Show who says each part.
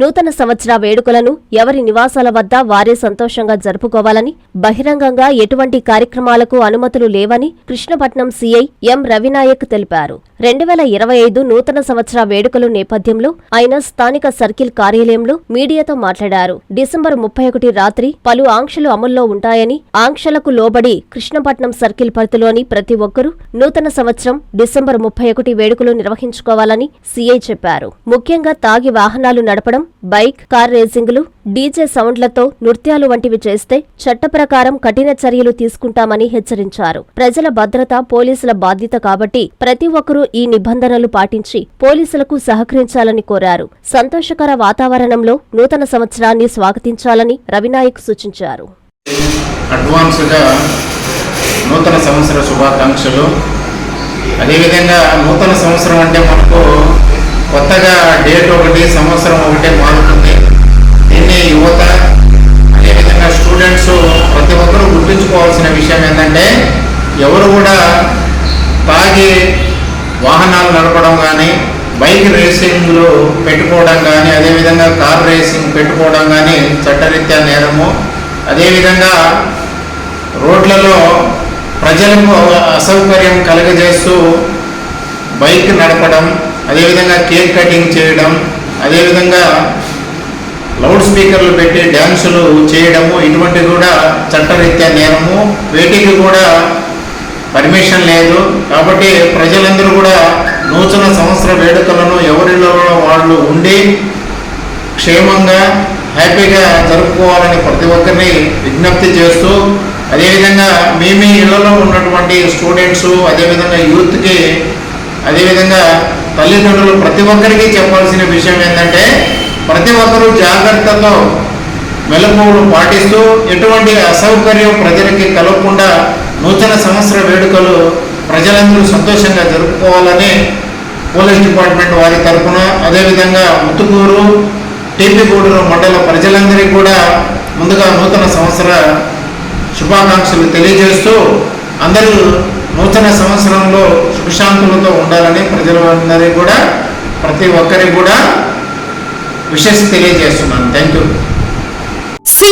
Speaker 1: నూతన సంవత్సర వేడుకలను ఎవరి నివాసాల వద్ద వారే సంతోషంగా జరుపుకోవాలని బహిరంగంగా ఎటువంటి కార్యక్రమాలకు అనుమతులు లేవని కృష్ణపట్నం సీఐ ఎం రవినాయక్ తెలిపారు. రెండు వేల ఇరవై ఐదు నూతన సంవత్సర వేడుకల నేపథ్యంలో ఆయన స్థానిక సర్కిల్ కార్యాలయంలో మీడియాతో మాట్లాడారు. డిసెంబర్ ముప్పై ఒకటి రాత్రి పలు ఆంక్షలు అమల్లో ఉంటాయని ఆంక్షలకు లోబడి కృష్ణపట్నం సర్కిల్ పరిధిలోని ప్రతి ఒక్కరూ నూతన సంవత్సరం డిసెంబర్ ముప్పై ఒకటి వేడుకలు నిర్వహించుకోవాలని సీఐ చెప్పారు. ముఖ్యంగా తాగి వాహనాలు నడపడం బైక్ కార్ రేసింగులు డీజే సౌండ్లతో నృత్యాలు వంటివి చేస్తే చట్ట ప్రకారం కఠిన చర్యలు తీసుకుంటామని హెచ్చరించారు. ప్రజల భద్రత పోలీసుల బాధ్యత కాబట్టి ప్రతి ఒక్కరూ ఈ నిబంధనలు పాటించి పోలీసులకు సహకరించాలని కోరారు. సంతోషకర వాతావరణంలో నూతన సంవత్సరాన్ని స్వాగతించాలని రవినాయక్ సూచించారు.
Speaker 2: అడ్వాన్స్గా నూతన సంవత్సర శుభాకాంక్షలు. అదేవిధంగా నూతన సంవత్సరం అంటే మనకు కొత్తగా డేట్ ఒకటి సంవత్సరం ఒకటే మారుతుంది. దీన్ని యువత అదేవిధంగా స్టూడెంట్స్ ప్రతి ఒక్కరూ గుర్తుంచుకోవాల్సిన విషయం ఏంటంటే ఎవరు కూడా తాగి వాహనాలు నడపడం కానీ బైక్ రేసింగ్లు పెట్టుకోవడం కానీ అదేవిధంగా కార్ రేసింగ్ పెట్టుకోవడం కానీ చట్టరీత్యా నేరము. అదేవిధంగా రోడ్లలో ప్రజలకు అసౌకర్యం కలుగజేస్తూ బైక్ నడపడం అదేవిధంగా కేక్ కటింగ్ చేయడం అదేవిధంగా లౌడ్ స్పీకర్లు పెట్టి డ్యాన్సులు చేయడము ఇటువంటివి కూడా చట్టరీత్యా నేరము. వీటికి కూడా పర్మిషన్ లేదు. కాబట్టి ప్రజలందరూ కూడా నూతన సంవత్సర వేడుకలను ఎవరిలో వాళ్ళు ఉండి క్షేమంగా హ్యాపీగా జరుపుకోవాలని ప్రతి ఒక్కరిని విజ్ఞప్తి చేస్తూ అదేవిధంగా మీ మీ ఇళ్ళలో ఉన్నటువంటి స్టూడెంట్స్ అదేవిధంగా యూత్కి అదేవిధంగా తల్లిదండ్రులు ప్రతి ఒక్కరికి చెప్పాల్సిన విషయం ఏంటంటే ప్రతి ఒక్కరూ జాగ్రత్తతో మెలకువలు పాటిస్తూ ఎటువంటి అసౌకర్యం ప్రజలకి కలగకుండా నూతన సంవత్సర వేడుకలు ప్రజలందరూ సంతోషంగా జరుపుకోవాలని పోలీస్ డిపార్ట్మెంట్ వారి తరఫున అదేవిధంగా ముత్తుకూరు టీపీగూడూరు మండల ప్రజలందరికీ కూడా ముందుగా నూతన సంవత్సర శుభాకాంక్షలు తెలియజేస్తూ అందరూ నూతన సంవత్సరంలో సుఖశాంతులతో ఉండాలని ప్రజలందరికీ కూడా ప్రతి ఒక్కరికి కూడా విషెస్ తెలియజేస్తున్నాను. Thank you